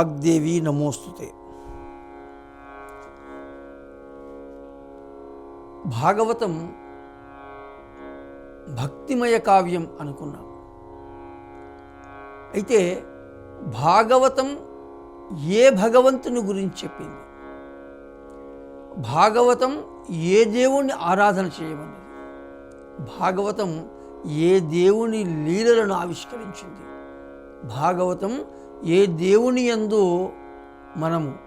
వాగ్దేవి నమోస్తుతే. భాగవతం భక్తిమయ కావ్యం అనుకున్నాం. అయితే భాగవతం ఏ భగవంతుని గురించి చెప్పింది? భాగవతం ఏ దేవుణ్ణి ఆరాధన చేయమన్నది? భాగవతం ఏ దేవుని లీలలను ఆవిష్కరించింది? భాగవతం ఏ దేవుని యందు మనము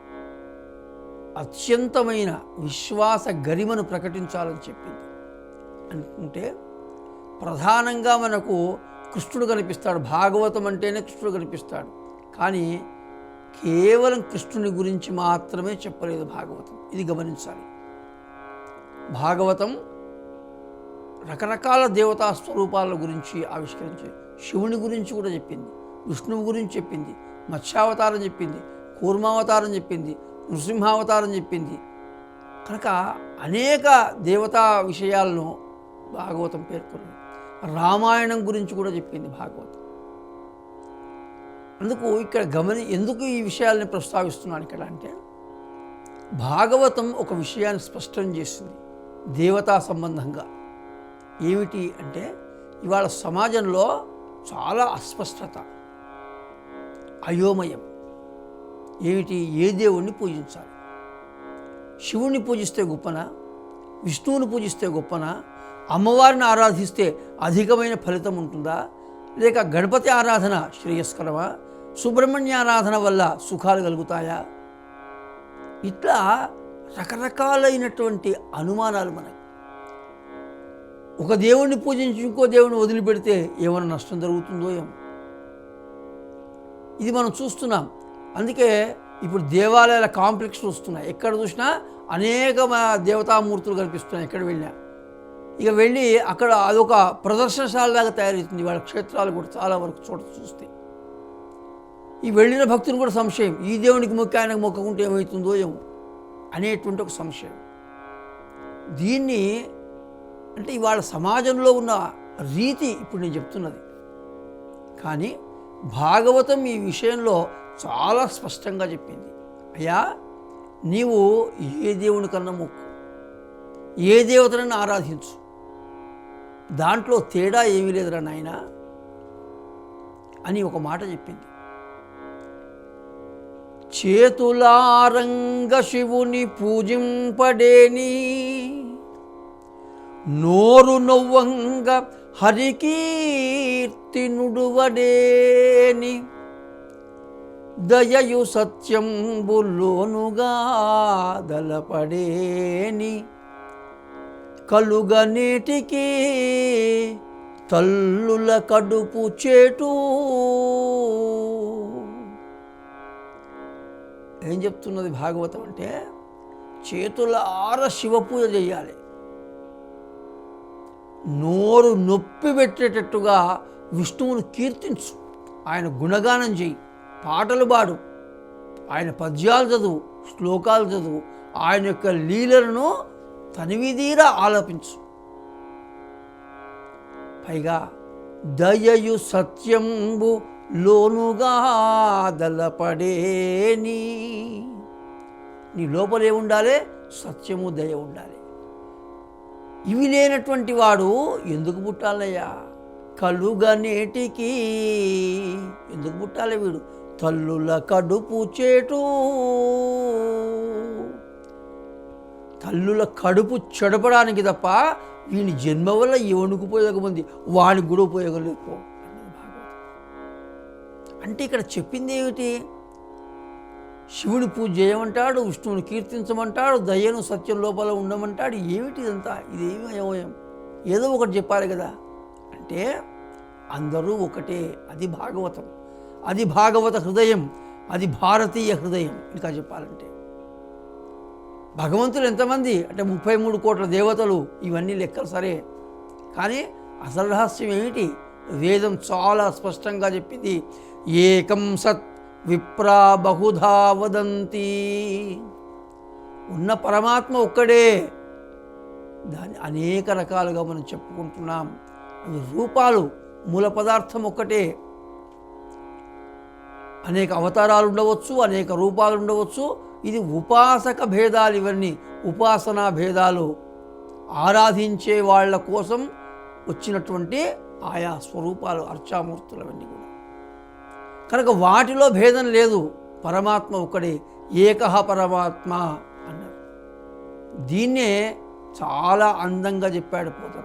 అత్యంతమైన విశ్వాస గరిమను ప్రకటించాలని చెప్పింది. అనుకుంటే ప్రధానంగా మనకు కృష్ణుడు కనిపిస్తాడు. భాగవతం అంటేనే కృష్ణుడు కనిపిస్తాడు. కానీ కేవలం కృష్ణుని గురించి మాత్రమే చెప్పలేదు భాగవతం. ఇది గమనించాలి. భాగవతం రకరకాల దేవతా స్వరూపాల గురించి ఆవిష్కరించి శివుని గురించి కూడా చెప్పింది. విష్ణువు గురించి చెప్పింది మత్స్యావతారం చెప్పింది కూర్మావతారం చెప్పింది నృసింహావతారం చెప్పింది. కనుక అనేక దేవతా విషయాలను భాగవతం పేర్కొంది రామాయణం గురించి కూడా చెప్పింది భాగవతం. అందుకు ఇక్కడ గమని ఎందుకు ఈ విషయాల్ని ప్రస్తావిస్తున్నాను ఇక్కడ అంటే భాగవతం ఒక విషయాన్ని స్పష్టం చేసింది దేవతా సంబంధంగా. ఏమిటి అంటే ఇవాళ సమాజంలో చాలా అస్పష్టత. అయోమయం. ఏమిటి? ఏ దేవుణ్ణి పూజించాలి? శివుణ్ణి పూజిస్తే గొప్పన? విష్ణువుని పూజిస్తే గొప్పన? అమ్మవారిని ఆరాధిస్తే అధికమైన ఫలితం ఉంటుందా? లేక గణపతి ఆరాధన శ్రేయస్కరమా? సుబ్రహ్మణ్య ఆరాధన వల్ల సుఖాలు కలుగుతాయా? ఇట్లా రకరకాలైనటువంటి అనుమానాలు మనకి. ఒక దేవుణ్ణి పూజించి ఇంకో దేవుని వదిలిపెడితే ఏమైనా నష్టం జరుగుతుందో ఏమో. ఇది మనం చూస్తున్నాం. అందుకే ఇప్పుడు దేవాలయాల కాంప్లెక్స్ వస్తున్నాయి. ఎక్కడ చూసినా అనేక దేవతామూర్తులు కనిపిస్తున్నాయి ఎక్కడ వెళ్ళినా. ఇక వెళ్ళి అక్కడ అదొక ప్రదర్శనశాలలాగా తయారవుతుంది. వాళ్ళ క్షేత్రాలు కూడా చాలా వరకు చోట చూస్తే. ఈ వెళ్ళిన భక్తులు కూడా సంశయం. ఈ దేవునికి మొక్క ఆయనకు మొక్కకుంటే ఏమవుతుందో ఏమో అనేటువంటి ఒక సంశయం. దీన్ని అంటే ఇవాళ సమాజంలో ఉన్న రీతి ఇప్పుడు నేను చెప్తున్నది. కానీ భాగవతం ఈ విషయంలో చాలా స్పష్టంగా చెప్పింది. అయ్యా నీవు ఏ దేవుని కన్నా మొక్కు ఏ దేవతలను ఆరాధించు. దాంట్లో తేడా ఏమీ లేదురా నాయన అని ఒక మాట చెప్పింది. చేతులారంగ శివుని పూజింపడేని నోరు నొవ్వంగ హరికీర్తినుడువడేని దయయు సత్యంబులోనుగా దలపడేని కలుగ నీటికి తల్లుల కడుపు చేటు. ఏం చెప్తున్నది భాగవతం అంటే చేతుల ఆర శివ పూజ చేయాలి. నోరు నొప్పి పెట్టేటట్టుగా విష్ణువును కీర్తించు. ఆయన గుణగానం చేయి పాటలు పాడు. ఆయన పద్యాలు చదువు. శ్లోకాలు చదువు. ఆయన యొక్క లీలలను తనివిదీరా ఆలపించు. పైగా దయయు సత్యంబు లోనుగా దలపడేని నీ. లోపలే ఉండాలి సత్యము దయ ఉండాలి. ఇవి లేనటువంటి వాడు ఎందుకు పుట్టాలయ్యా? కలుగనేటికి ఎందుకు పుట్టాలి వీడు? తల్లుల కడుపు చేటు. తల్లుల కడుపు చెడపడానికి తప్ప వీని జన్మ వల్ల ఎవనికి ఉపయోగం ఉంది? వానికి కూడా ఉపయోగం లేదు. అంటే ఇక్కడ చెప్పింది ఏమిటి? శివుని పూజ చేయమంటాడు విష్ణువుని కీర్తించమంటాడు దయ్యను సత్యం లోపల ఉండమంటాడు. ఏమిటి ఇదంతా? ఇదేమి అయోమయం? ఏదో ఒకటి చెప్పాలి కదా. అంటే అందరూ ఒకటే. అది భాగవతం. అది భాగవత హృదయం. అది భారతీయ హృదయం ఇంకా చెప్పాలంటే. భగవంతులు ఎంతమంది? అంటే ముప్పై మూడు కోట్ల దేవతలు. ఇవన్నీ లెక్కలు సరే. కానీ అసలు రహస్యం ఏమిటి? వేదం చాలా స్పష్టంగా చెప్పింది. ఏకం సత్ విప్రా బహుధా వదంతి. ఉన్న పరమాత్మ ఒక్కడే. దాన్ని అనేక రకాలుగా మనం చెప్పుకుంటున్నాం. అవి రూపాలు మూల పదార్థం ఒక్కటే. అనేక అవతారాలు ఉండవచ్చు అనేక రూపాలు ఉండవచ్చు. ఇది ఉపాసక భేదాలు ఇవన్నీ. ఉపాసనా భేదాలు. ఆరాధించే వాళ్ళ కోసం వచ్చినటువంటి ఆయా స్వరూపాలు అర్చామూర్తులవన్నీ కూడా. కనుక వాటిలో భేదం లేదు. పరమాత్మ ఒకడే ఏకహ పరమాత్మ అన్నారు. దీన్నే చాలా అందంగా చెప్పాడు పోతన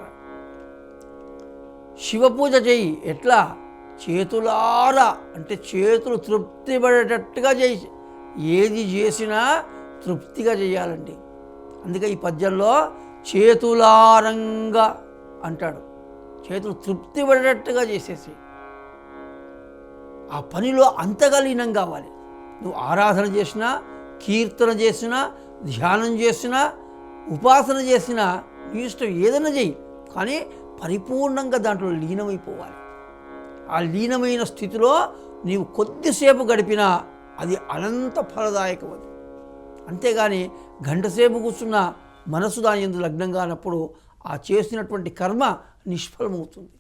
శివపూజ చేయి. ఎట్లా? చేతులారా. అంటే చేతులు తృప్తి పడేటట్టుగా చేయి. ఏది చేసినా తృప్తిగా చేయాలండి. అందుకే ఈ పద్యంలో చేతులారంగా అంటాడు. చేతులు తృప్తి పడేటట్టుగా చేసేసి ఆ పనిలో అంతగా లీనం కావాలి. నువ్వు ఆరాధన చేసినా కీర్తన చేసినా ధ్యానం చేసినా ఉపాసన చేసినా నీ ఇష్టం ఏదైనా చెయ్యి. కానీ పరిపూర్ణంగా దాంట్లో లీనమైపోవాలి. ఆ లీనమైన స్థితిలో నీవు కొద్దిసేపు గడిపినా అది అనంత ఫలదాయకమది. అంతేగాని గంటసేపు కూర్చున్న మనసు దాని ఎందు లగ్నం కానప్పుడు ఆ చేసినటువంటి కర్మ నిష్ఫలమవుతుంది.